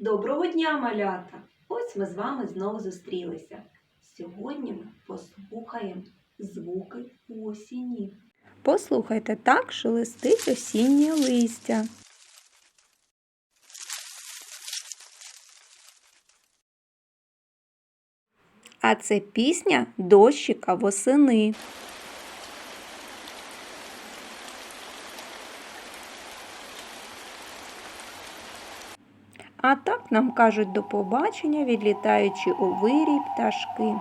Доброго дня, малята! Ось ми з вами знову зустрілися. Сьогодні ми послухаємо звуки осені. Послухайте, так шелестить осіннє листя. А це пісня дощика восени. А так нам кажуть до побачення, відлітаючи у вирій пташки.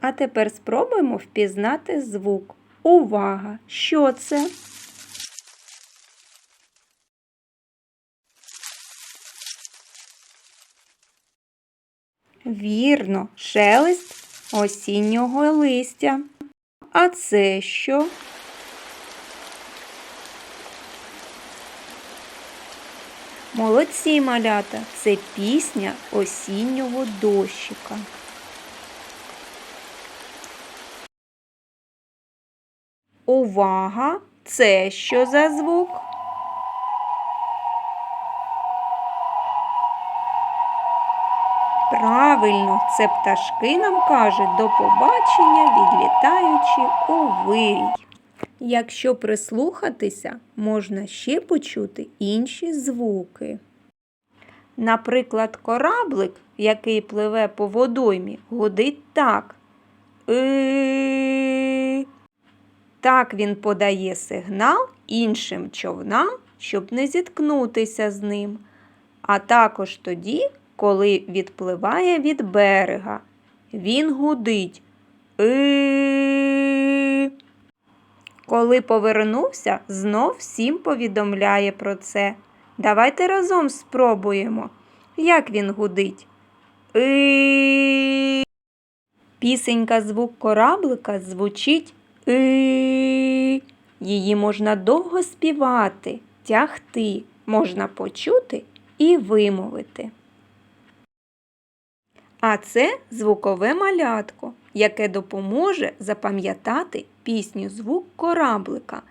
А тепер спробуємо впізнати звук. Увага! Що це? Вірно, шелест осіннього листя. А це що? Молодці малята, це пісня осіннього дощика. Увага! Це що за звук? Правильно, це пташки нам кажуть до побачення, відлітаючи у вирій. Якщо прислухатися, можна ще почути інші звуки. Наприклад, кораблик, який пливе по водоймі, гудить так. Так він подає сигнал іншим човнам, щоб не зіткнутися з ним, а також тоді, коли відпливає від берега. Він гудить. Коли повернувся, знов всім повідомляє про це. Давайте разом спробуємо, як він гудить. Пісенька звук кораблика звучить. Її можна довго співати, тягти, можна почути і вимовити. А це звукове малятко, яке допоможе запам'ятати пісню звук кораблика.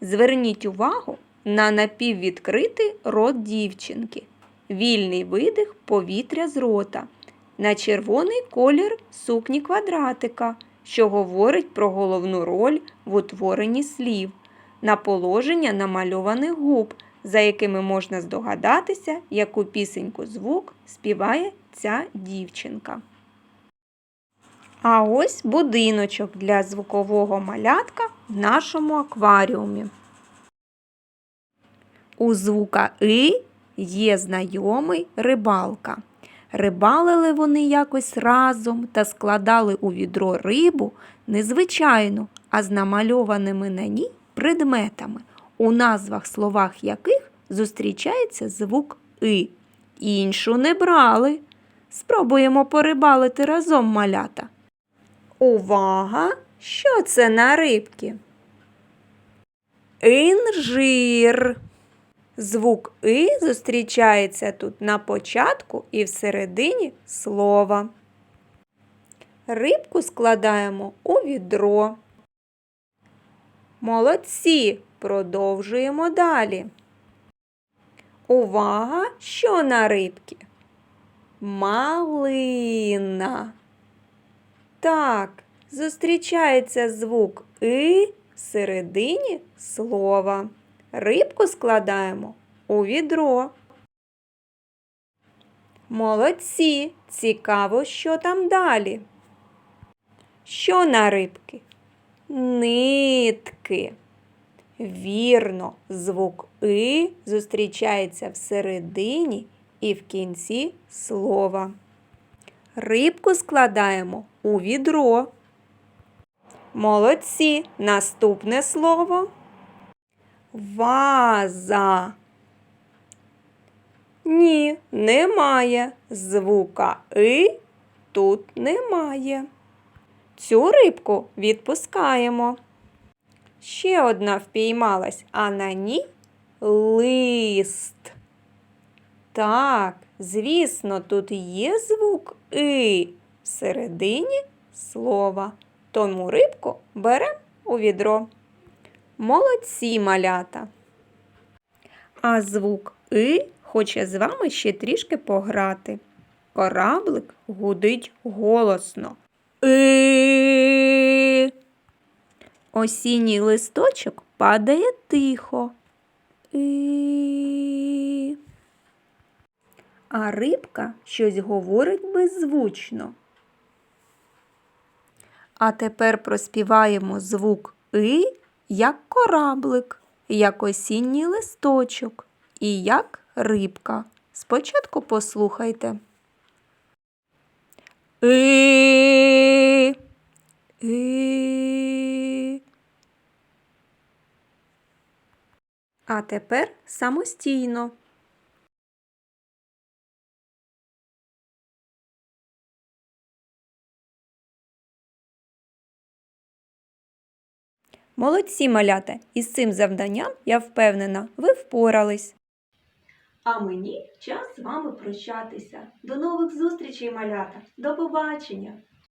Зверніть увагу на напіввідкритий рот дівчинки, вільний видих повітря з рота, на червоний колір сукні квадратика, що говорить про головну роль в утворенні слів, на положення намальованих губ, за якими можна здогадатися, яку пісеньку звук співає ця дівчинка. А ось будиночок для звукового малятка в нашому акваріумі. У звука И є знайомий рибалка. Рибалили вони якось разом та складали у відро рибу незвичайну, а з намальованими на ній предметами, у назвах словах яких зустрічається звук И. Іншу не брали. Спробуємо порибалити разом малята. Увага! Що це на рибки? Інжир. Звук И зустрічається тут на початку і всередині слова. Рибку складаємо у відро. Молодці. Продовжуємо далі. Увага, що на рибки? Малина. Так, зустрічається звук И всередині слова. Рибку складаємо у відро. Молодці. Цікаво, що там далі. Що на рибки? Нитки. Вірно, звук И зустрічається всередині і в кінці слова. Рибку складаємо у відро. Молодці. Наступне слово. Ваза. Ні, немає. Звука И тут немає. Цю рибку відпускаємо. Ще одна впіймалась, а на ній лист. Так, звісно, тут є звук И всередині слова. Тому рибку беремо у відро. Молодці малята! А звук И хоче з вами ще трішки пограти. Кораблик гудить голосно. И. Осінній листочок падає тихо. І. А рибка щось говорить беззвучно. А тепер проспіваємо звук И як кораблик, як осінній листочок і як рибка. Спочатку послухайте. И. И. А тепер самостійно. Молодці, малята! Із цим завданням, я впевнена, ви впорались. А мені час з вами прощатися. До нових зустрічей, малята. До побачення!